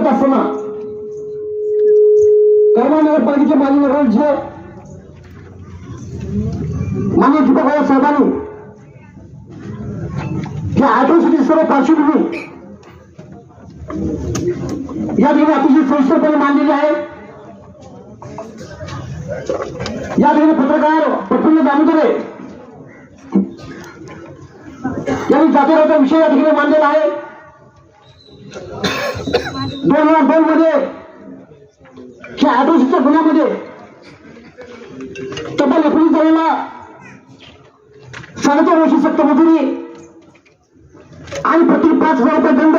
करत असताना कर्मा नगरपालिकेचे माजी नगराध्यक्ष मान्य दीपक साहेबांनी या ऍट्रॉसिटी सर्व पार्श्वभूमी या ठिकाणी अतिशय सविस्तरपणे मांडलेली आहे. या ठिकाणी पत्रकार प्रफुल्ल दामोदरे यांनी जातीराचा विषय या ठिकाणी मांडलेला आहे. दोन हजार दोन मध्ये. या ऍट्रॉसिटीच्या गुन्ह्यामध्ये तब्बल एकोणीस जणांना साडेचार वर्षी सक्तमजुरी आणि प्रति पाच हजार रुपये दंड.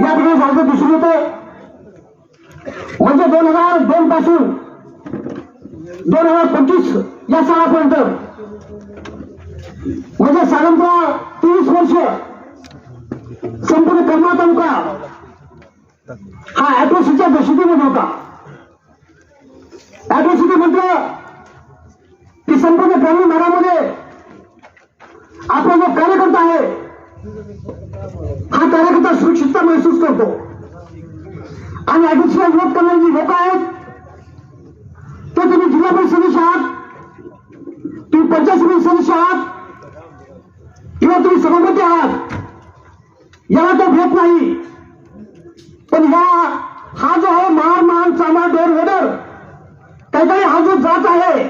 या ठिकाणी झालं दिसून येते म्हणजे दोन हजार दोन पासून दोन हजार पंचवीस या सालापर्यंत म्हणजे साधारणतः ऍट्रॉसिटीच्या दहशतीमध्ये होता. ऍट्रॉसिटी म्हटलं की संपूर्ण ग्रामीण भागामध्ये आपला जो कार्यकर्ता आहे हा कार्यकर्ता सुरक्षितता महसूस करतो. आणि ऍट्रॉसिटीला विरोध करणारी जे लोक आहेत ते तुम्ही जिल्हा परिषद सदस्य आहात तुम्ही पंचायत समिती सदस्य आहात किंवा तुम्ही सभापती आहात याला तो भेट नाही. हा जो जात आहे.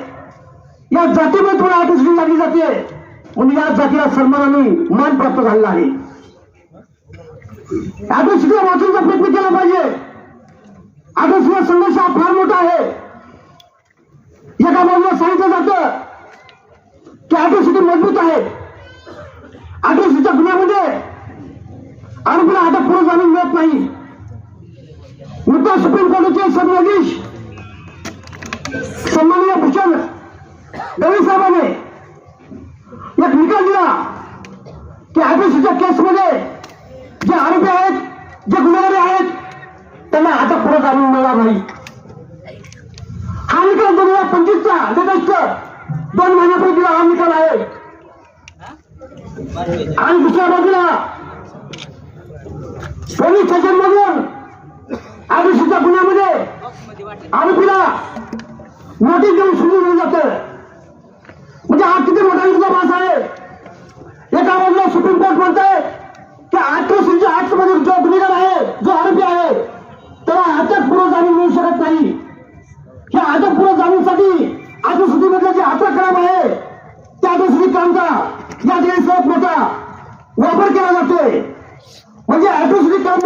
या जातीमुळे थोडा आठवणी लागली जाते. म्हणून या जातीला सन्मानाने मान प्राप्त झालेला आहे. आठवशीला वाचवण्याचा प्रयत्न केला पाहिजे. आठवशीला संघर्ष हा फार मोठा आहे. एका बाजूला सांगितलं जातं की आठवशीटी मजबूत आहे. आदर्शीच्या गुन्ह्यामध्ये आरोपीला आता पुढे जाणून मिळत नाही. नुकताच सुप्रीम कोर्टाचे सरन्यायाधीश सन्माननीय भूषण गवळी साहेबांनी एक निकाल दिला की आयपीसीच्या केसमध्ये जे आरोपी आहेत जे गुन्हेगारी आहेत त्यांना आता पुढे जामीन मिळणार नाही. हा निकाल दोन हजार पंचवीसचा लेटेस्ट दोन महिन्यापूर्वीला हा निकाल आहे. आणि दुसऱ्या बाजूला पोलीस स्टेशन मधून आदिवासीच्या गुन्ह्यामध्ये आरोपीला नोटीस देऊन सुरू होऊन जात म्हणजे आज किती मोठा विरोधाभास आहे. एका बाजूला सुप्रीम कोर्ट म्हणतंय की आठशे आठमध्ये जो गुन्हेगार आहे जो आरोपी आहे त्याला अटक पूर्व जामीन मिळू शकत नाही. ह्या अटक पूर्व जामीनसाठी आठवसुद्धी मधला जे अटक क्रम आहे त्या आठवसुद्धी क्रमचा या ठिकाणी सर्वात मोठा वापर केला जातोय. म्हणजे आठवसुद्धी क्रम